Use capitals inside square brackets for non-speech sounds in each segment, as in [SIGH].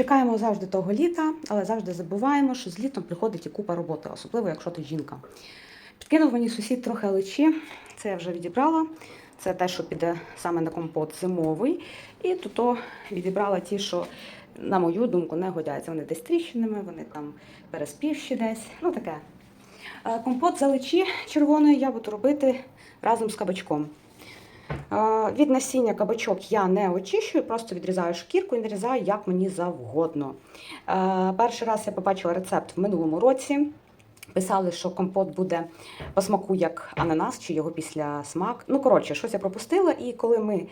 Чекаємо завжди того літа, але завжди забуваємо, що з літом приходить і купа роботи, особливо якщо ти жінка. Підкинув мені сусід трохи личі, це я вже відібрала. Це те, що піде саме на компот зимовий. І тут відібрала ті, що, на мою думку, не годяться. Вони десь тріщинами, вони там переспівші десь. Ну таке. Е, Компот з личі червоної я буду робити разом з кабачком. Від насіння кабачок я не очищую, просто відрізаю шкірку і нарізаю як мені завгодно. Перший раз я побачила рецепт в минулому році. Писали, що компот буде по смаку як ананас, чи його після смак. Ну, коротше, щось я пропустила. І коли ми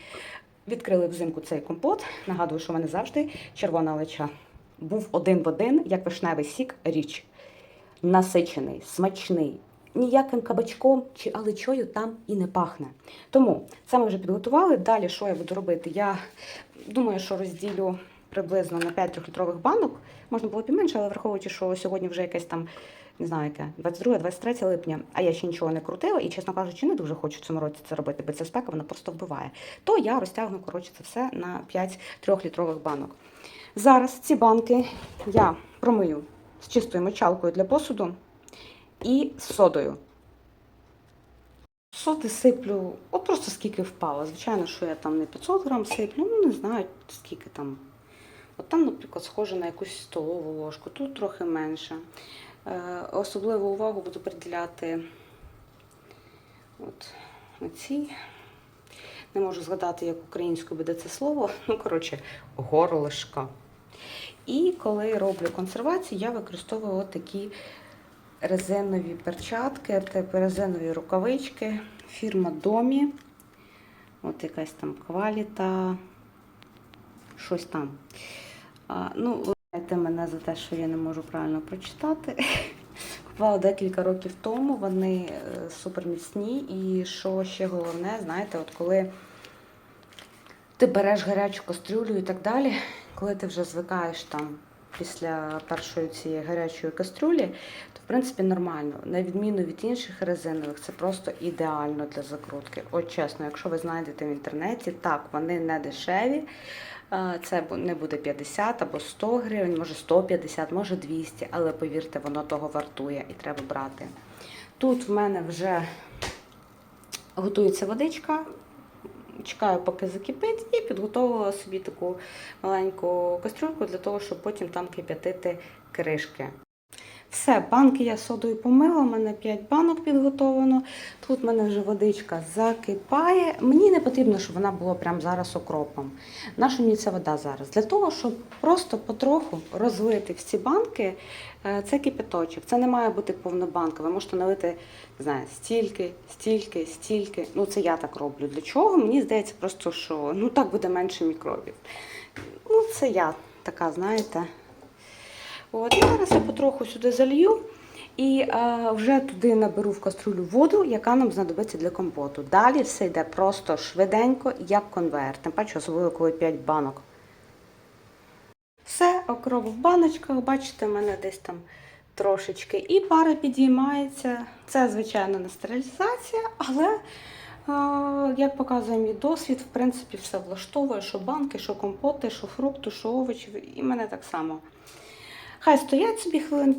відкрили взимку цей компот, нагадую, що в мене завжди червона лича. Був один в один, як вишневий сік, річ. Насичений, смачний. Ніяким кабачком чи аличою там і не пахне. Тому це ми вже підготували. Далі що я буду робити? Я думаю, що розділю приблизно на 5 трьохлітрових банок. Можна було б і менше, але враховуючи, що сьогодні вже якесь там, не знаю, яке 22-23 липня, а я ще нічого не крутила, і, чесно кажучи, не дуже хочу в цьому році це робити, бо ця спека вона просто вбиває. То я розтягну коротше це все на 5 трьохлітрових банок. Зараз ці банки я промию з чистою мочалкою для посуду і содою. Соди сиплю, от просто скільки впало. Звичайно, що я там не 500 грам сиплю, ну не знаю, скільки там. От там, наприклад, схоже на якусь столову ложку, тут трохи менше. Е, особливу увагу буду приділяти от на цій. Не можу згадати, як українською буде це слово. [LAUGHS] Ну, коротше, горлишка. І коли роблю консервацію, я використовую от такі резинові перчатки, типу резинові рукавички. Фірма Домі. От якась там кваліта. Щось там. А, ну, ви знаєте мене за те, що я не можу правильно прочитати. [LAUGHS] Купувала декілька років тому, вони е, суперміцні. І що ще головне, знаєте, от коли ти береш гарячу кастрюлю і так далі, коли ти вже звикаєш там після першої цієї гарячої кастрюлі, то в принципі нормально. На відміну від інших резинових, це просто ідеально для закрутки. От чесно, якщо ви знайдете в інтернеті, так, вони не дешеві. Це не буде 50 або 100 гривень, може 150, може 200, але повірте, воно того вартує і треба брати. Тут в мене вже готується водичка. Чекаю, поки закипить, і підготовила собі таку маленьку кастрюльку для того, щоб потім там кип'ятити кришки. Все, банки я содою помила, у мене 5 банок підготовлено. Тут в мене вже водичка закипає. Мені не потрібно, щоб вона була прямо зараз окропом. Наша мені ця вода зараз? Для того, щоб просто потроху розлити в ці банки е, це кипяточок. Це не має бути повна банка. Ви можете налити не знаю, стільки, стільки, стільки. Ну, це я так роблю. Для чого? Мені здається, просто що ну так буде менше мікробів. Ну, це я така, знаєте. От, зараз я потроху сюди залью і е, вже туди наберу в каструлю воду, яка нам знадобиться для компоту. Далі все йде просто швиденько, як конвейер. Тим паче, особливо коли 5 банок. Все, окроп в баночках, бачите, в мене десь там трошечки. І пара підіймається. Це, звичайно, не стерилізація, але, е, як показує мій досвід, в принципі, все влаштовує, що банки, що компоти, що фрукти, що овочі. І мене так само. Хай стоять собі хвилин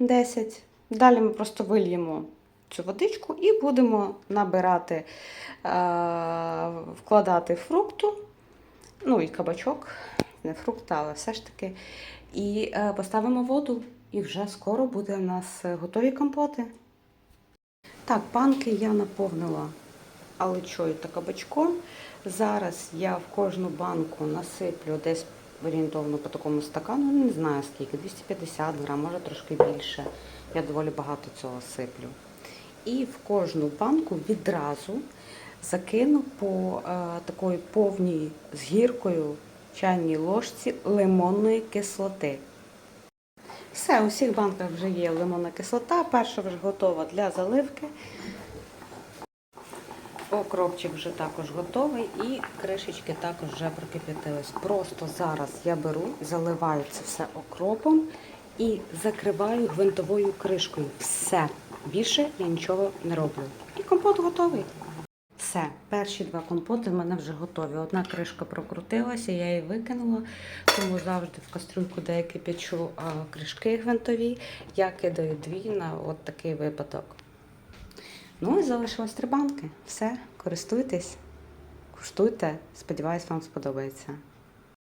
5-10. Далі ми просто вильємо цю водичку і будемо набирати, е, вкладати фрукту, ну і кабачок, не фрукт, але все ж таки. І е, поставимо воду, і вже скоро буде у нас готові компоти. Так, банки я наповнила аличою та кабачком. Зараз я в кожну банку насиплю десь орієнтовно по такому стакану, ну, не знаю скільки, 250 грам, може трошки більше. Я доволі багато цього сиплю. І в кожну банку відразу закину по е, такої повній з гіркою чайній ложці лимонної кислоти. Все, у всіх банках вже є лимонна кислота. Перша вже готова для заливки. Окропчик вже також готовий і кришечки також вже прокип'ятились. Просто зараз я беру, заливаю це все окропом і закриваю гвинтовою кришкою. Все. Більше я нічого не роблю. І компот готовий. Все, перші два компоти в мене вже готові. Одна кришка прокрутилася, я її викинула, тому завжди в кастрюльку, деякі я кришки гвинтові, я кидаю дві на от такий випадок. Ну і залишилось три банки. Все, користуйтесь, куштуйте, сподіваюсь, вам сподобається.